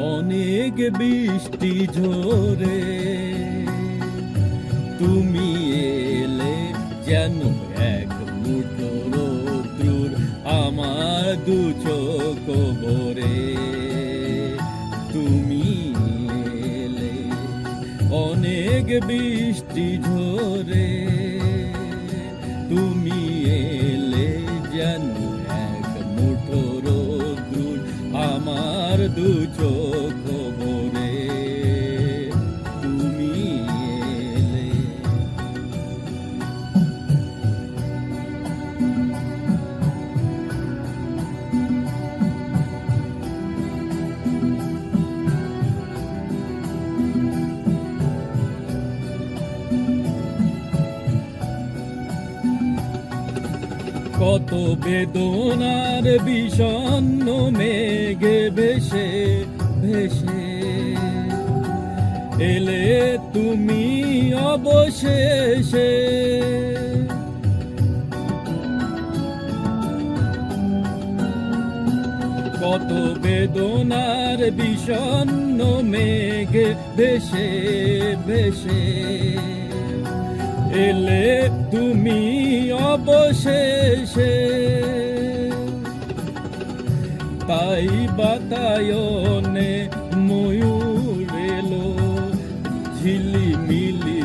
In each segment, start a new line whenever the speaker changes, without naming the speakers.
অনেক বৃষ্টি ঝরে। তুমি এলে যেন এক মুঠো আমার দু চোখ ভরে। তুমি এলে অনেক বৃষ্টি ঝরে। তুমি এলে যেন এক মুঠো রোদ্রুর আমার দু চোখ কত বেদনার বিষণ্ণ মেঘে ভেসে ভেসে। এলে তুমি অবশেষে। কত বেদনার বিষণ্ণ মেঘে ভেসে ভেসে। এলে তুমি অবশেষে। তাই বাতায়নে ময়ূর এলো ঝিলিমিলি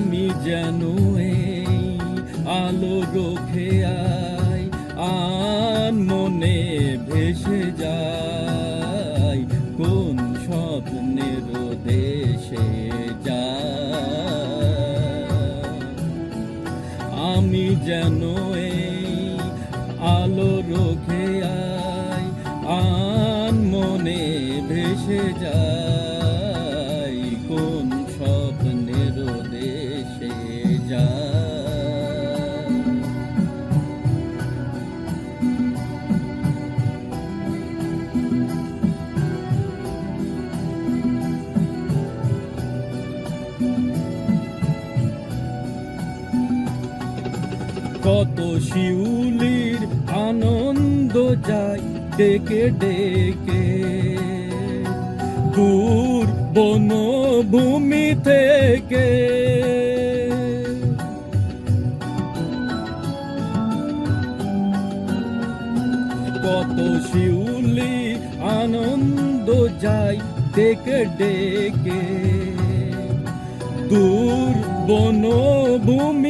আমি যেন আলো রোখে আই, আন মনে ভেসে যাই। কোন স্বপ্নের দেশে যা আমি যেন আলো রোখে আই, আন মনে ভেসে যাই। কত শিউলির আনন্দ যায় ডেকে ডেকে। দূর বনভূমি থেকে। কত শিউলি আনন্দ যায় ডেকে ডেকে। দূর বনভূমি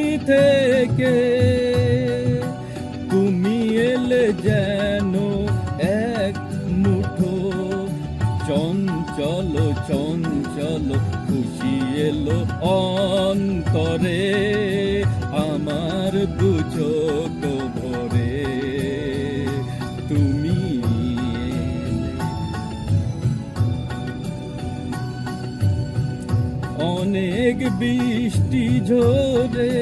চঞ্চল চঞ্চল খুশি এলো অন্তরে। আমার চোখ ভরে তুমি অনেক বৃষ্টি ঝরে